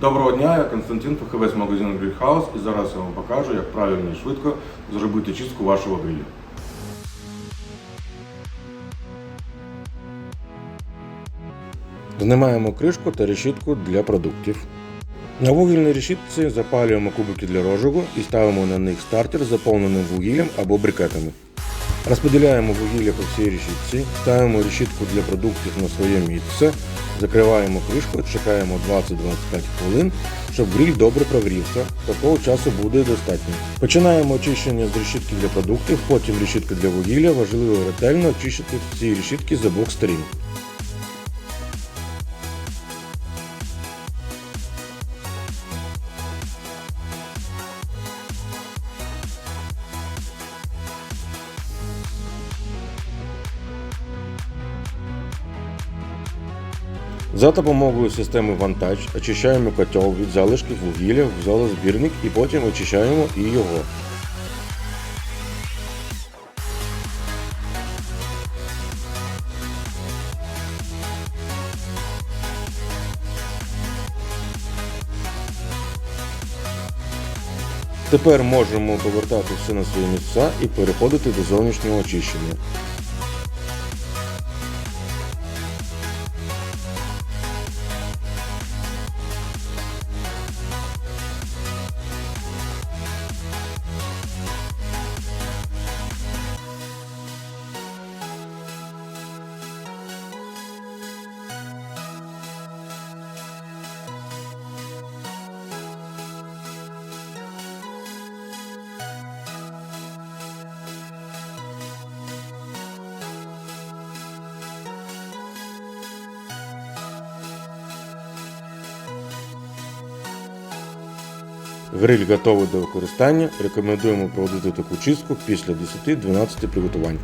Доброго дня, я Константин, фахівець магазину Grill House і зараз я вам покажу, як правильно і швидко зробити чистку вашого гриля. Знімаємо кришку та решітку для продуктів. На вугільній решітці запалюємо кубики для розжигу і ставимо на них стартер з заповненим вугіллям або брикетами. Розподіляємо вугілля по всій решітці, ставимо решітку для продуктів на своє місце, закриваємо кришку, чекаємо 20-25 хвилин, щоб гриль добре прогрівся. Такого часу буде достатньо. Починаємо очищення з решітки для продуктів, потім решітки для вугілля. Важливо ретельно очищити всі решітки з обох сторін. За допомогою системи вантаж очищаємо котел від залишків вугілля в залозбірник і потім очищаємо і його. Тепер можемо повертати все на свої місця і переходити до зовнішнього очищення. Гриль готовий до використання. Рекомендуємо проводити таку чистку після 10-12 приготувань.